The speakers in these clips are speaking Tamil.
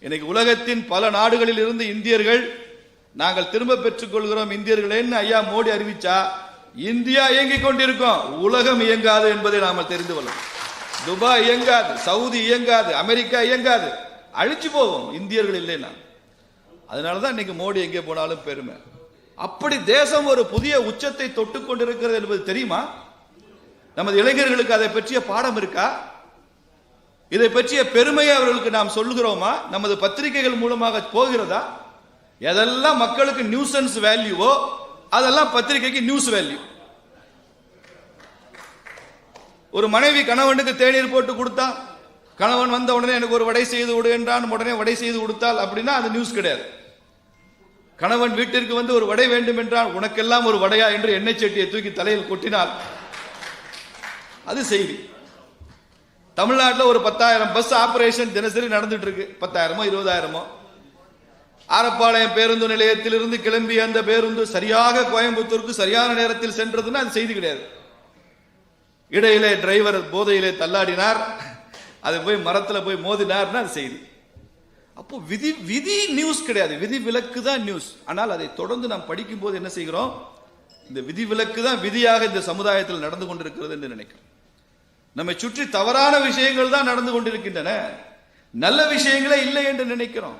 இன்னைக்கு உலகத்தின் பல நாடுகளில் இருந்து இந்தியர்கள் நாங்கள் திரும்ப பெற்றுக் கொள்கிறோம் இந்தியர்களேன்னு ஐயா மோடி அறிவிச்சா இந்தியா இயங்கிக் கொண்டிருக்கோம். உலகம் இயங்காது என்பதை நாம தெரிந்து கொள்ளும் துபாய் இயங்காது சவுதி இயங்காது அமெரிக்கா இயங்காது. அழிச்சு போவோம் இந்தியர்கள் இல்லைன்னா. அதனாலதான் இன்னைக்கு மோடி எங்கே போனாலும் பெருமை. அப்படி தேசம் ஒரு புதிய உச்சத்தை தொட்டு கொண்டிருக்கிறது என்பது தெரியுமா? நமது இளைஞர்களுக்கு அதை பற்றிய பாடம் இருக்கா? இதை பற்றிய பெருமையை அவர்களுக்கு நாம் சொல்லுகிறோமா? நமது பத்திரிகைகள் மூலமாக போகிறதா? எதெல்லாம் மக்களுக்கு நியூசன்ஸ் வேல்யூவோ அதெல்லாம் பத்திரிகைக்கு நியூஸ் வேல்யூ ஒரு மனைவி கணவனுக்கு தேநீர் போட்டு கொடுத்தா கணவன் வந்த உடனே எனக்கு ஒரு வடை செய்து விடு என்றான். உடனே வடை செய்து கொடுத்தால் அப்படின்னா அது நியூஸ் கிடையாது. கணவன் வீட்டிற்கு வந்து ஒரு வடை வேண்டும் என்றால் உனக்கெல்லாம் ஒரு வடையா என்று எண்ணெய் சட்டியை தூக்கி தலையில் கொட்டினால் அது செய்தி. தமிழ்நாட்டில் ஒரு பத்தாயிரம் பஸ் ஆபரேஷன் தினசரி நடந்துட்டு இருக்கு பத்தாயிரமோ இருபதாயிரமோ? ஆரப்பாளையம் பேருந்து நிலையத்திலிருந்து கிளம்பிய அந்த பேருந்து சரியாக கோயம்புத்தூருக்கு சரியான நேரத்தில் சென்றதுன்னா அது செய்தி கிடையாது. இடையிலே டிரைவர் போதையிலே தள்ளாடினார். அது போய் மரத்தில் போய் மோதினார்னு அது செய்தி. அப்போ விதி விதி நியூஸ் கிடையாது. விதி விலக்கு தான் நியூஸ் ஆனால் அதை தொடர்ந்து நாம் படிக்கும் போது என்ன செய்கிறோம்? இந்த விதி விலக்கு தான் விதியாக இந்த சமுதாயத்தில் நடந்து கொண்டிருக்கிறது என்று நினைக்கிறோம். நம்மை சுற்றி தவறான விஷயங்கள் தான் நடந்து கொண்டிருக்கின்றன. நல்ல விஷயங்களே இல்லை என்று நினைக்கிறோம்.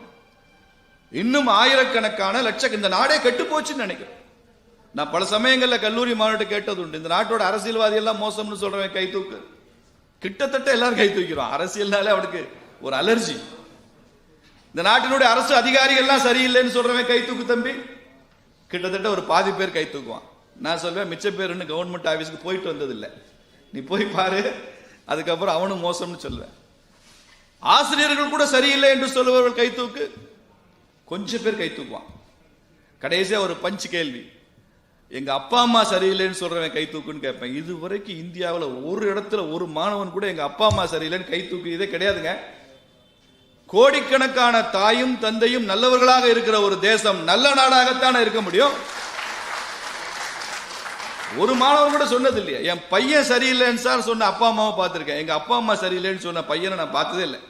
இன்னும் ஆயிரக்கணக்கான லட்சம் இந்த நாடே கெட்டு போச்சுன்னு நினைக்கிறோம். நான் பல சமயங்களில் கல்லூரி மாவட்டம் கேட்டது உண்டு இந்த நாட்டோட அரசியல்வாதி எல்லாம் மோசம்னு சொல்றவன் கை தூக்கு. கிட்டத்தட்ட எல்லாரும் கை தூக்கிறோம். அரசியல்னாலே அவனுக்கு ஒரு அலர்ஜி. இந்த நாட்டினுடைய அரசு அதிகாரிகள்லாம் சரியில்லைன்னு சொல்றவன் கை தூக்கு தம்பி. கிட்டத்தட்ட ஒரு பாதி பேர் கை தூக்குவான். நான் சொல்வேன் மிச்ச பேர் கவர்மெண்ட் ஆஃபீஸ்க்கு போயிட்டு வந்ததில்லை. நீ போய் பாரு. அதுக்கப்புறம் அவனும் மோசம்னு சொல்லுவேன். ஆசிரியர்கள் கூட சரியில்லை என்று சொல்லுபவர்கள் கை தூக்கு. கொஞ்சம் பேர் கை தூக்குவான். ஒரு பஞ்சு கேள்வி. எங்கள் அப்பா அம்மா சரியில்லைன்னு சொல்கிறவன் கை தூக்குன்னு கேட்பேன். இது வரைக்கும் இந்தியாவில் ஒரு இடத்துல ஒரு மாணவன் கூட எங்கள் அப்பா அம்மா சரியில்லைன்னு கை தூக்கியதே கிடையாதுங்க. கோடிக்கணக்கான தாயும் தந்தையும் நல்லவர்களாக இருக்கிற ஒரு தேசம் நல்ல நாடாகத்தானே இருக்க முடியும்? ஒரு மாணவன் கூட சொன்னது இல்லையா என் பையன் சரியில்லைன்னு சார் சொன்ன அப்பா அம்மாவை பார்த்துருக்கேன். எங்க அப்பா அம்மா சரியில்லைன்னு சொன்ன பையனை நான் பார்த்ததே இல்லை.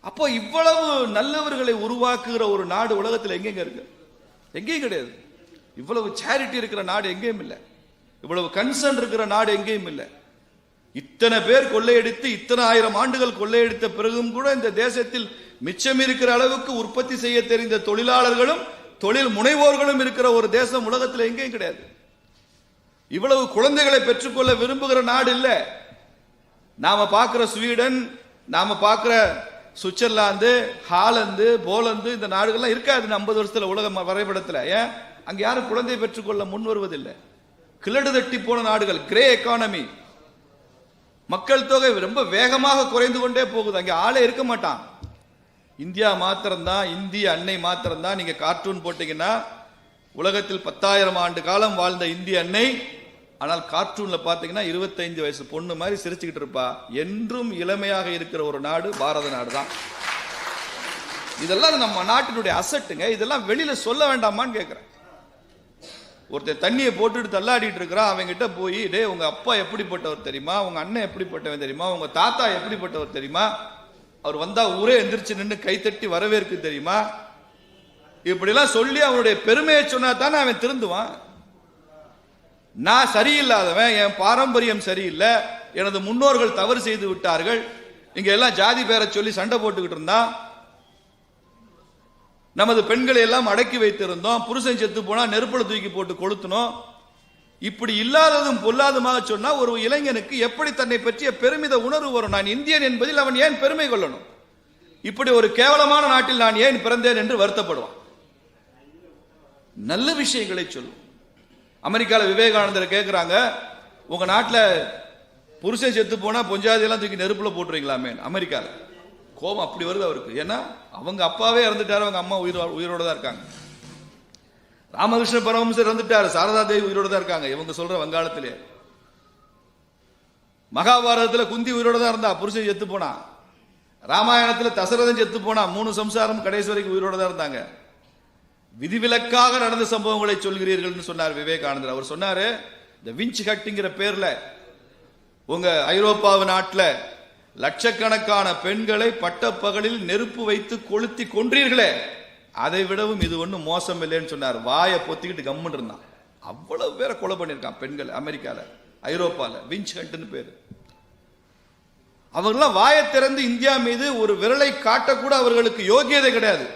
அப்போ இவ்வளவு நல்லவர்களை உருவாக்குகிற ஒரு நாடு உலகத்தில் எங்கெங்க இருக்கு? எங்கேயும் கிடையாது. இவ்வளவு சேரிட்டி இருக்கிற நாடு எங்கேயும் இல்லை. இவ்வளவு கன்சர்ன் இருக்கிற நாடு எங்கேயும் இல்லை. இத்தனை பேர் கொள்ளையடித்து இத்தனை ஆயிரம் ஆண்டுகள் கொள்ளையடித்த பிறகும் கூட இந்த தேசத்தில் மிச்சம் இருக்கிற அளவுக்கு உற்பத்தி செய்ய தெரிந்த தொழிலாளர்களும் தொழில் முனைவோர்களும் இருக்கிற ஒரு தேசம் உலகத்தில் எங்கேயும் கிடையாது. இவ்வளவு குழந்தைகளை பெற்றுக்கொள்ள விரும்புகிற நாடு இல்லை. நாம பார்க்கிற ஸ்வீடன் நாம பார்க்கிற சுவிட்சர்லாந்து ஹாலந்து போலந்து இந்த நாடுகள்லாம் இருக்காது ஐம்பது வருஷத்துல உலக வரைபடத்தில். ஏன்? அங்க யாரும் குழந்தை பெற்றுக்கொள்ள முன் வருவதில்லை. கிழடு தட்டி போன நாடுகள் கிரே எக்கானமி மக்கள் தொகை ரொம்ப வேகமாக குறைந்து கொண்டே போகுது. அங்கே ஆளே இருக்க மாட்டான். இந்தியா மாத்திரம்தான் இந்திய அன்னை மாத்திரம்தான் நீங்கள் கார்ட்டூன் போட்டிங்கன்னா உலகத்தில் பத்தாயிரம் ஆண்டு காலம் வாழ்ந்த இந்திய அன்னை ஆனால் கார்ட்டூனில் பார்த்தீங்கன்னா இருபத்தைந்து வயசு பொண்ணு மாதிரி சிரிச்சுக்கிட்டு இருப்பா. என்றும் இளமையாக இருக்கிற ஒரு நாடு பாரத நாடு தான் இதெல்லாம் நம்ம நாட்டினுடைய அசட்டுங்க. இதெல்லாம் வெளியில் சொல்ல வேண்டாமான்னு கேட்குறேன் ஒருத்தன் தண்ணியை போட்டுட்டு தள்ளாடிட்டு இருக்கிறான். அவங்ககிட்ட போய் டே உங்கள் அப்பா எப்படிப்பட்டவர் தெரியுமா? உங்கள் அண்ணன் எப்படிப்பட்டவன் தெரியுமா? உங்கள் தாத்தா எப்படிப்பட்டவர் தெரியுமா? அவர் வந்தா ஊரே எந்திரிச்சு நின்று கைத்தட்டி வரவேற்கு தெரியுமா? இப்படிலாம் சொல்லி அவனுடைய பெருமையை சொன்னா தானே அவன் திருந்துவான். நான் சரியில்லாதவன் என் பாரம்பரியம் சரியில்லை எனது முன்னோர்கள் தவறு செய்து விட்டார்கள். இங்க எல்லாம் ஜாதி பேரை சொல்லி சண்டை போட்டுக்கிட்டு இருந்தான். நமது பெண்களை எல்லாம் அடக்கி வைத்திருந்தோம். புருஷன் செத்து போனா நெருப்புல தூக்கி போட்டு கொளுத்தணும் இப்படி இல்லாததும் பொல்லாதமாக சொன்னா ஒரு இளைஞனுக்கு எப்படி தன்னை பற்றிய பெருமித உணர்வு வரும்? நான் இந்தியன் என்பதில் அவன் ஏன் பெருமை கொள்ளணும்? இப்படி ஒரு கேவலமான நாட்டில் நான் ஏன் பிறந்தேன் என்று வருத்தப்படுவான். நல்ல விஷயங்களை சொல்லும் அமெரிக்காவில் விவேகானந்தர் கேட்குறாங்க உங்க நாட்டில் புருஷன் செத்து போனா பொஞ்சாதியெல்லாம் தூக்கி நெருப்புல போட்டுருவீங்களாமே அமெரிக்காவில் கோபம் அப்படி வருது அவருக்கு. ஏன்னா அவங்க அப்பாவே இறந்துட்டாரு அவங்க அம்மா உயிர் உயிரோட தான் இருக்காங்க. ராமகிருஷ்ண பரமஹம்சர் இறந்துட்டாரு. சாரதா தேவி உயிரோட தான் இருக்காங்க. இவங்க சொல்ற வங்காளத்திலே. மகாபாரதத்துல குந்தி உயிரோட தான் இருந்தா. புருஷன் செத்து போனா. ராமாயணத்துல தசரதன் செத்து போனா. மூணு சம்சாரம் கடைசி வரைக்கும் உயிரோட தான் இருந்தாங்க. விதிவிலக்காக நடந்த சம்பவங்களை சொல்கிறீர்கள்னு சொன்னார் விவேகானந்தர். அவர் சொன்னாரு இந்த விஞ்ச் ஹட்டுங்கிற பேர்ல உங்க ஐரோப்பாவு நாட்டில் லட்சக்கணக்கான பெண்களை பட்டப்பகலில் நெருப்பு வைத்து கொளுத்தி கொன்றீர்களே. அதை விடவும் இது ஒன்றும் மோசம் இல்லைன்னு சொன்னார். வாயை பொத்திக்கிட்டு கம்முன்னு இருந்தான். அவ்வளவு பேரை கொலை பண்ணியிருக்கான் பெண்கள் அமெரிக்கால ஐரோப்பால விஞ்ச் ஹண்ட்னு பேரு. அவங்கெல்லாம் வாயை திறந்து இந்தியா மீது ஒரு விரலை காட்டக்கூட அவர்களுக்கு யோகியதை கிடையாது.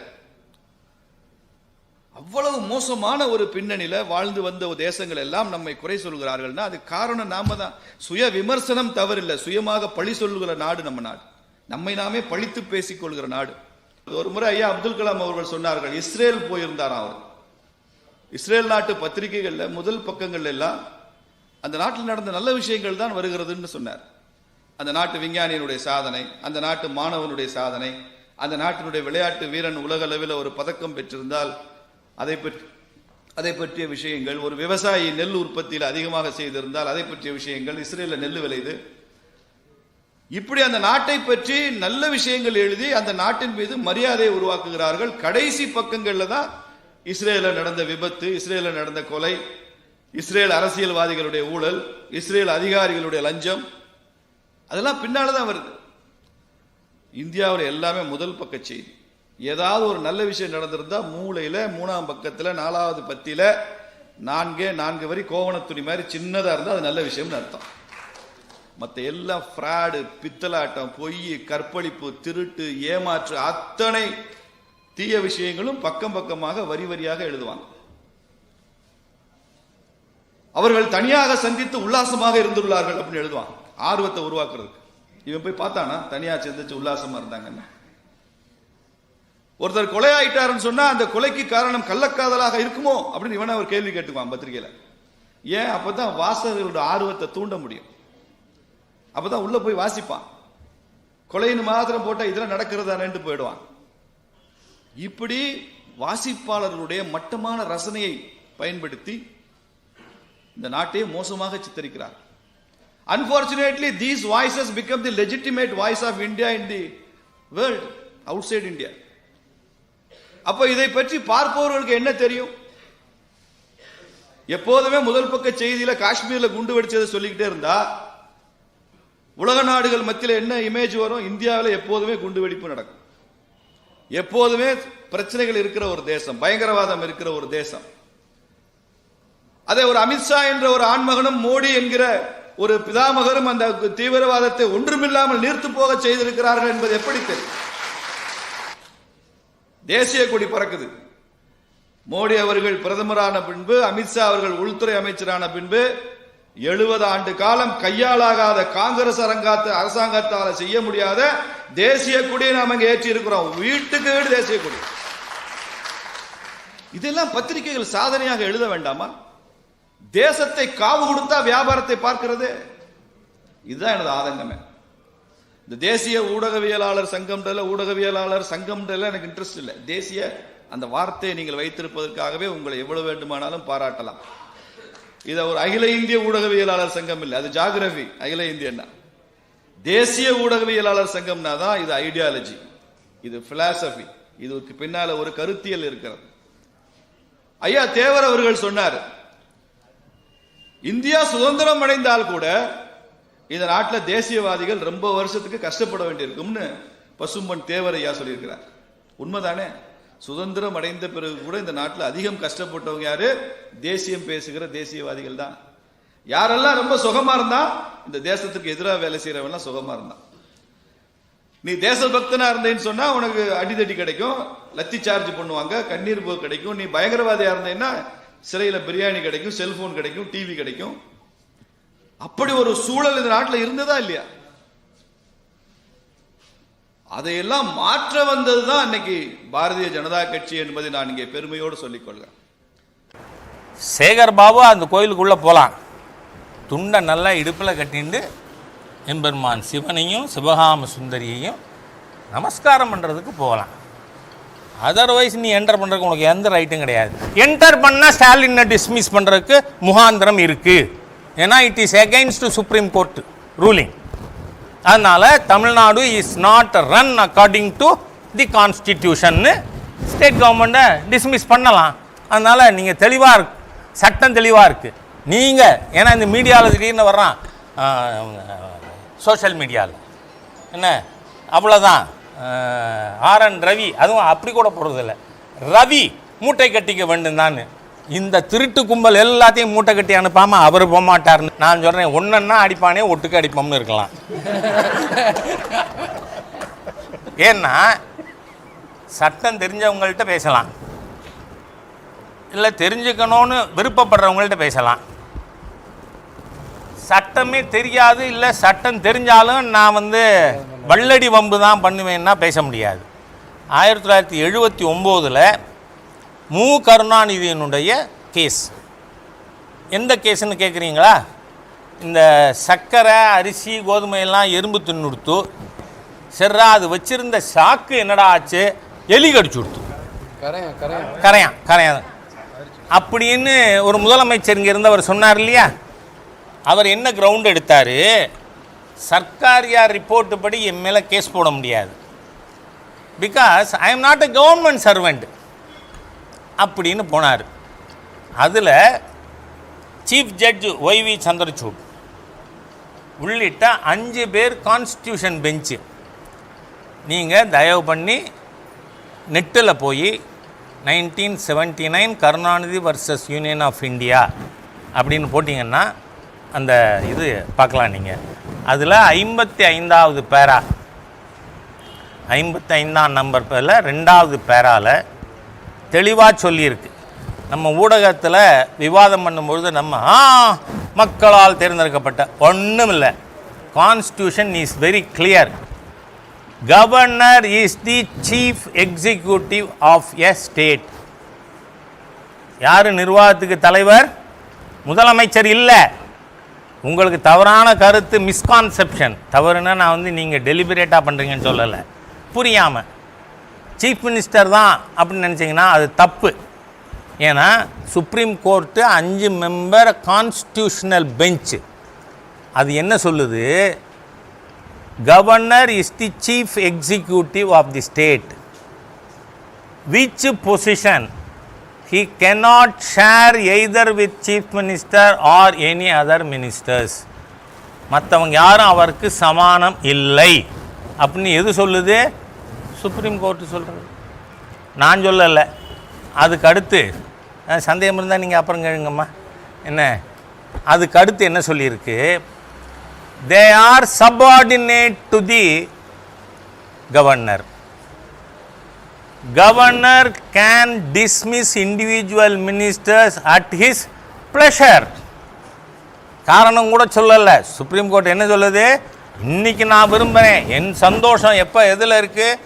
அவ்வளவு மோசமான ஒரு பின்னணியில் வாழ்ந்து வந்த தேசங்கள் எல்லாம் நம்மை குறை சொல்கிறார்கள்னா அது காரணம் நாம தான். சுய விமர்சனம் தவறில்லை. சுயமாக பழி சொல்லுகிற நாடு நம்ம நாடு. நம்மை நாமே பழித்து பேசிக்கொள்கிற நாடு. ஒரு முறை ஐயா அப்துல் கலாம் அவர்கள் சொன்னார்கள் இஸ்ரேல் போயிருந்தார் அவர். இஸ்ரேல் நாட்டு பத்திரிகைகளில் முதல் பக்கங்கள் எல்லாம் அந்த நாட்டில் நடந்த நல்ல விஷயங்கள் தான் வருகிறதுன்னு சொன்னார். அந்த நாட்டு விஞ்ஞானியினுடைய சாதனை அந்த நாட்டு மாணவனுடைய சாதனை அந்த நாட்டினுடைய விளையாட்டு வீரன் உலக அளவில் ஒரு பதக்கம் பெற்றிருந்தால் அதை பற்றி அதை பற்றிய விஷயங்கள் ஒரு விவசாயி நெல் உற்பத்தியில் அதிகமாக செய்திருந்தால் அதை பற்றிய விஷயங்கள் இஸ்ரேலில் நெல் விளையுது. இப்படி அந்த நாட்டை பற்றி நல்ல விஷயங்கள் எழுதி அந்த நாட்டின் மீது மரியாதையை உருவாக்குகிறார்கள். கடைசி பக்கங்களில் தான் இஸ்ரேலில் நடந்த விபத்து இஸ்ரேலில் நடந்த கொலை இஸ்ரேல் அரசியல்வாதிகளுடைய ஊழல் இஸ்ரேல் அதிகாரிகளுடைய லஞ்சம். அதெல்லாம் பின்னால் தான் வருது. இந்தியாவில் எல்லாமே முதல் பக்க செய்தி. ஏதாவது ஒரு நல்ல விஷயம் நடந்திருந்தால் மூளையில் மூணாம் பக்கத்தில் நாலாவது பத்தியில் நான்கே நான்கு வரி கோவணத்துணி மாதிரி சின்னதாக இருந்தால் அது நல்ல விஷயம்னு அர்த்தம். மற்ற எல்லாம் ஃப்ராடு பித்தலாட்டம் பொய் கற்பழிப்பு திருட்டு ஏமாற்று அத்தனை தீய விஷயங்களும் பக்கம் பக்கமாக வரி வரியாக எழுதுவாங்க. அவர்கள் தனியாக சந்தித்து உல்லாசமாக இருந்துள்ளார்கள் அப்படின்னு எழுதுவாங்க. ஆர்வத்தை உருவாக்குறதுக்கு. இவன் போய் பார்த்தானா? தனியா சந்திச்சு உல்லாசமா இருந்தாங்கன்னு. ஒருத்தர் கொலை ஆயிட்டாருன்னு சொன்னா அந்த கொலைக்கு காரணம் கள்ளக்காதலாக இருக்குமோ அப்படின்னு இவனை அவர் கேள்வி கேட்டுக்குவான் பத்திரிகையில. ஏன்? அப்பதான் வாசகர்களோட ஆர்வத்தை தூண்ட முடியும். அப்பதான் உள்ள போய் வாசிப்பான். கொலைன்னு மாத்திரம் போட்டா இதெல்லாம் நடக்கிறதானு போயிடுவான். இப்படி வாசிப்பாளர்களுடைய மட்டமான ரசனையை பயன்படுத்தி இந்த நாட்டையே மோசமாக சித்தரிக்கிறார். Unfortunately these voices become the legitimate voice of India in the world outside India அப்போ இதை பற்றி பார்ப்பவர்களுக்கு என்ன தெரியும்? எப்போதுமே முதல் பக்க செய்தியில காஷ்மீர்ல குண்டு வெடிச்சதை சொல்லிக்கிட்டே இருந்தா உலக நாடுகள் மத்தியில் என்ன இமேஜ் வரும்? இந்தியாவில் எப்போதுமே குண்டு வெடிப்பு நடக்கும். எப்போதுமே பிரச்சனைகள் இருக்கிற ஒரு தேசம் பயங்கரவாதம் இருக்கிற ஒரு தேசம். அதே ஒரு அமித்ஷா என்ற ஒரு ஆண்மகனும் மோடி என்கிற ஒரு பிதாமகரும் அந்த தீவிரவாதத்தை ஒன்றுமில்லாமல் நீர்த்து போக செய்திருக்கிறார்கள் என்பது எப்படி தெரியும்? தேசிய கொடி பறக்குது. மோடி அவர்கள் பிரதமரான பின்பு அமித்ஷா அவர்கள் உள்துறை அமைச்சரான பின்பு எழுபது ஆண்டு காலம் கையாளாகாத காங்கிரஸ் அரங்காத்த அரசாங்கத்தால செய்ய முடியாத தேசிய கொடியை நாம் இங்கே ஏற்றி இருக்கிறோம் வீட்டுக்கு வீடு தேசிய கொடி. இதெல்லாம் பத்திரிகைகள் சாதனையாக எழுத வேண்டாமா? தேசத்தை காவு கொடுத்தா வியாபாரத்தை பார்க்கிறது. இதுதான் எனது ஆதங்கமே. இந்த தேசிய ஊடகவியலாளர் சங்கம் ஊடகவியலாளர் சங்கம் எனக்கு இன்ட்ரெஸ்ட் இல்லை. தேசிய அந்த வார்த்தையை நீங்கள் வைத்திருப்பதற்காகவே உங்களை எவ்வளவு வேண்டுமானாலும் பாராட்டலாம். இதை ஒரு அகில இந்திய ஊடகவியலாளர் சங்கம் இல்லை அது ஜாகிரபி அகில இந்தியன்னா. தேசிய ஊடகவியலாளர் சங்கம்னா தான் இது ஐடியாலஜி இது பிலாசபி இதுக்கு பின்னால ஒரு கருத்தியல் இருக்கிறது. ஐயா தேவர் அவர்கள் சொன்னார் இந்தியா சுதந்திரம் அடைந்தால் கூட இந்த நாட்டில் தேசியவாதிகள் ரொம்ப வருஷத்துக்கு கஷ்டப்பட வேண்டியிருக்கும்னு பசும்பன் தேவர் ஐயா சொல்லியிருக்கிறார். உண்மைதானே? சுதந்திரம் அடைந்த பிறகு கூட இந்த நாட்டில் அதிகம் கஷ்டப்பட்டவங்க யாரு? தேசியம் பேசுகிற தேசியவாதிகள் தான். யாரெல்லாம் ரொம்ப சுகமா இருந்தா இந்த தேசத்துக்கு எதிராக வேலை செய்யறவன் சுகமா இருந்தான். நீ தேசபக்தனா இருந்தேன்னு சொன்னா உனக்கு அடிதடி கிடைக்கும் லத்தி சார்ஜ் பண்ணுவாங்க கண்ணீர் போ கிடைக்கும் நீ பயங்கரவாதியா இருந்தேன்னா சிறையில பிரியாணி கிடைக்கும் செல்போன் கிடைக்கும் டிவி கிடைக்கும். அப்படி ஒரு சூழல் இந்த நாட்டில் இருந்ததா இல்லையா? அதையெல்லாம் மாற்ற வந்தது தான் அன்னைக்கு பாரதிய ஜனதா கட்சி என்பதை நான் இங்கே பெருமையோடு சொல்லிக் சேகர் பாபு அந்த கோயிலுக்குள்ளே போகலாம் துண்டை நல்லா இடுப்பில் கட்டிண்டு எம்பெருமான் சிவனையும் சிவகாம சுந்தரியையும் நமஸ்காரம் பண்ணுறதுக்கு போகலாம் அதர்வைஸ் நீ என்டர் பண்ணுறதுக்கு உனக்கு எந்த ரைட்டும் கிடையாது. என்டர் பண்ணால் ஸ்டாலினை டிஸ்மிஸ் பண்ணுறதுக்கு முகாந்திரம் இருக்குது ஏன்னா it is against Supreme Court ruling அதனால் Tamil Nadu is not run according to the கான்ஸ்டிடியூஷன்னு state கவர்மெண்ட்டை டிஸ்மிஸ் பண்ணலாம். அதனால் நீங்கள் தெளிவாக இருக்கு. சட்டம் தெளிவாக இருக்குது நீங்கள் ஏன்னா இந்த மீடியாவில் திடீர்னு வர்றான். சோஷியல் மீடியாவில் என்ன? அவ்வளோதான் ஆர் என் ரவி அதுவும் அப்படி கூட போகிறதில்ல ரவி மூட்டை கட்டிக்க வேண்டும் தான் இந்த திருட்டு கும்பல் எல்லாத்தையும் மூட்டை கட்டி அனுப்பாமல் அவர் போகமாட்டார்னு நான் சொல்கிறேன் ஒன்றுன்னா அடிப்பானே ஒட்டுக்கு அடிப்போம்னு இருக்கலாம். ஏன்னா சட்டம் தெரிஞ்சவங்கள்ட்ட பேசலாம். இல்லை தெரிஞ்சுக்கணும்னு விருப்பப்படுறவங்கள்ட்ட பேசலாம். சட்டமே தெரியாது இல்லை சட்டம் தெரிஞ்சாலும் நான் வந்து வள்ளடி வம்பு தான் பண்ணுவேன்னா பேச முடியாது. ஆயிரத்தி தொள்ளாயிரத்தி எழுபத்தி ஒம்போதில் மு கருணாநிதியினுடைய கேஸ். எந்த கேஸுன்னு கேட்குறீங்களா இந்த சர்க்கரை அரிசி கோதுமை எல்லாம் எறும்பு தின்னுடுத்து சரிடா அது வச்சிருந்த சாக்கு என்னடா ஆச்சு? எலி கடிச்சு கொடுத்து. கரையான் கரையான் அப்படின்னு ஒரு முதலமைச்சர் இங்கே இருந்தவர் சொன்னார் இல்லையா? அவர் என்ன கிரவுண்ட் எடுத்தார்? சர்க்காரியா ரிப்போர்ட்டு படி என் மேலே கேஸ் போட முடியாது. Because I am not a government servant அப்படின்னு போனார். அதில் சீஃப் ஜட்ஜ் ஒய்வி சந்திரசூட் உள்ளிட்ட அஞ்சு பேர் கான்ஸ்டியூஷன் பெஞ்சு நீங்கள் தயவு பண்ணி நெட்டில் போய் nineteen seventy nine Karunanidhi versus Union of India அப்படின்னு போட்டிங்கன்னா அந்த இது பார்க்கலாம் நீங்கள் அதில் ஐம்பத்தி ஐந்தாவது பேரா. ஐம்பத்தி ஐந்தாம் நம்பர் பேரில் ரெண்டாவது பேராவில் தெளிவாக சொல்லியிருக்கு. நம்ம ஊடகத்தில் விவாதம் பண்ணும்பொழுது நம்ம ஆ மக்களால் தேர்ந்தெடுக்கப்பட்ட ஒன்றும் இல்லை constitution is very clear governor is the chief executive of a state யார் நிர்வாகத்துக்கு தலைவர்? முதலமைச்சர் இல்லை. உங்களுக்கு தவறான கருத்து மிஸ்கான்செப்ஷன் தவறுனா நான் வந்து நீங்கள் டெலிபரேட்டாக பண்ணுறீங்கன்னு சொல்லலை. புரியாமல் சீஃப் மினிஸ்டர் தான் அப்படின்னு நினச்சிங்கன்னா அது தப்பு. ஏன்னா சுப்ரீம் கோர்ட்டு அஞ்சு மெம்பர் கான்ஸ்டியூஷனல் பெஞ்சு அது என்ன சொல்லுது? Governor is the chief executive of the state which position he cannot share either with chief minister or any other ministers. மற்றவங்க யாரும் அவருக்கு சமானம் இல்லை. அப்படின்னு எது சொல்லுது? சுப்ரீம் கோர்ட்டு சொல்கிறது நான் சொல்லலை. அதுக்கு அடுத்து சந்தேகம் இருந்தால் நீங்கள் அப்புறம் கேளுங்கம்மா. என்ன? அதுக்கு அடுத்து என்ன சொல்லியிருக்கு? They are subordinate to the governor governor can dismiss individual ministers at his pleasure காரணம் கூட சொல்லலை. சுப்ரீம் கோர்ட் என்ன சொல்லுது? இன்னைக்கு நான் விரும்புகிறேன் என் சந்தோஷம் எப்போ எதில் இருக்குது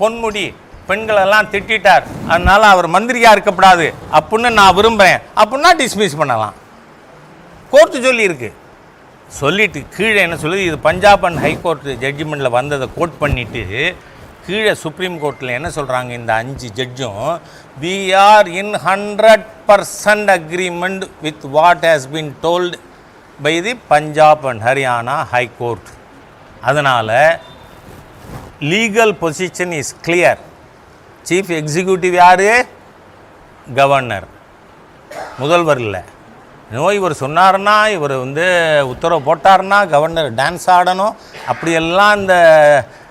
பொன்முடி பெண்களெல்லாம் திட்டிட்டார். அதனால் அவர் மந்திரியாக இருக்கக்கூடாது அப்படின்னு நான் விரும்புகிறேன் அப்படின்னா டிஸ்மிஸ் பண்ணலாம். கோர்ட்டு சொல்லியிருக்கு. சொல்லிட்டு கீழே என்ன சொல்லுது? இது பஞ்சாப் அண்ட் ஹைகோர்ட் ஜட்ஜ்மெண்ட்டில் வந்ததை கோட் பண்ணிவிட்டு கீழே சுப்ரீம் கோர்ட்டில் என்ன சொல்கிறாங்க இந்த அஞ்சு ஜட்ஜும் we are in hundred percent agreement with what has been told by the Punjab and Haryana high court அதனால் legal position is clear chief executive யார்? கவர்னர் முதல்வர் இல்லை. நோய் இவர் சொன்னார்னா இவர் வந்து உத்தரவு போட்டாருன்னா கவர்னர் டான்ஸ் ஆடணும். அப்படியெல்லாம் இந்த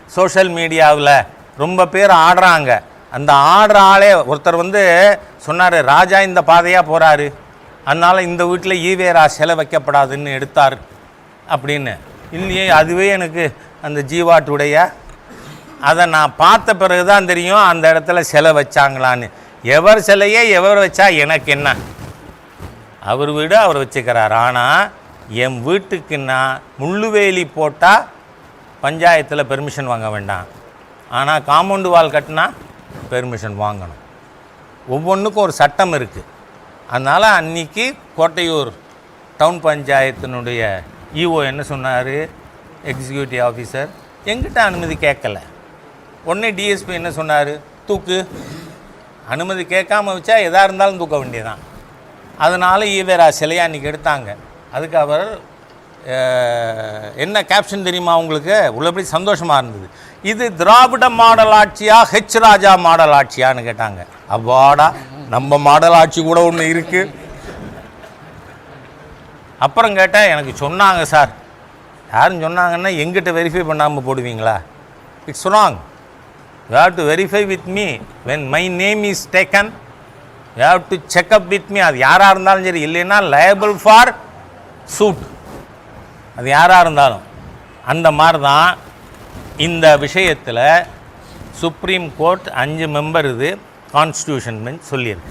சோஷியல் மீடியாவில் ரொம்ப பேர் ஆடுறாங்க. அந்த ஆடுற ஆளே ஒருத்தர் வந்து சொன்னார் ராஜா இந்த பாதையாக போகிறாரு அதனால் இந்த வீட்டில் ஈவேரா சிலை வைக்கப்படாதுன்னு எடுத்தார். அப்படின்னு. இல்லையே அதுவே எனக்கு அந்த ஜீவாட்டுடைய அதை நான் பார்த்த பிறகு தான் தெரியும் அந்த இடத்துல சிலை வச்சாங்களான்னு. எவர் சிலையே எவர் வச்சா எனக்கு என்ன? அவர் வீடு அவர் வச்சுக்கிறார். ஆனால் என் வீட்டுக்குன்னா முள்ளுவேலி போட்டால் பஞ்சாயத்தில் பெர்மிஷன் வாங்க வேண்டாம். ஆனால் காம்பவுண்டு வால் கட்டினா பெர்மிஷன் வாங்கணும். ஒவ்வொன்றுக்கும் ஒரு சட்டம் இருக்குது அதனால் அன்னைக்கு கோட்டையூர் டவுன் பஞ்சாயத்தினுடைய இஓ என்ன சொன்னார்? எக்ஸிக்யூட்டிவ் ஆஃபீஸர் எங்கிட்ட அனுமதி கேட்கல. உடனே டிஎஸ்பி என்ன சொன்னார்? தூக்கு. அனுமதி கேட்காம வச்சா எதாக இருந்தாலும் தூக்க வேண்டியதான் அதனால் ஈவேரா சிலையை அன்றைக்கி எடுத்தாங்க. அதுக்கு அவர் என்ன கேப்ஷன் தெரியுமா உங்களுக்கு? உள்ளபடி சந்தோஷமாக இருந்தது. இது திராவிட மாடல் ஆட்சியா ஹெச் ராஜா மாடல் ஆட்சியான்னு கேட்டாங்க. அவ்வாடா நம்ம மாடல் ஆட்சி கூட ஒன்று இருக்குது அப்புறம் கேட்டேன் எனக்கு சொன்னாங்க சார். யாரும் சொன்னாங்கன்னா எங்கிட்ட வெரிஃபை பண்ணாமல் போடுவீங்களா? It's wrong you have to verify with me when my name is taken you have to check up with me அது யாராக இருந்தாலும் சரி. இல்லைன்னா லயபிள் ஃபார் சூட் அது யாராக இருந்தாலும். அந்த மாதிரி தான் இந்த விஷயத்தில் சுப்ரீம் கோர்ட் அஞ்சு மெம்பர் இது கான்ஸ்டியூஷன் சொல்லியிருக்கு.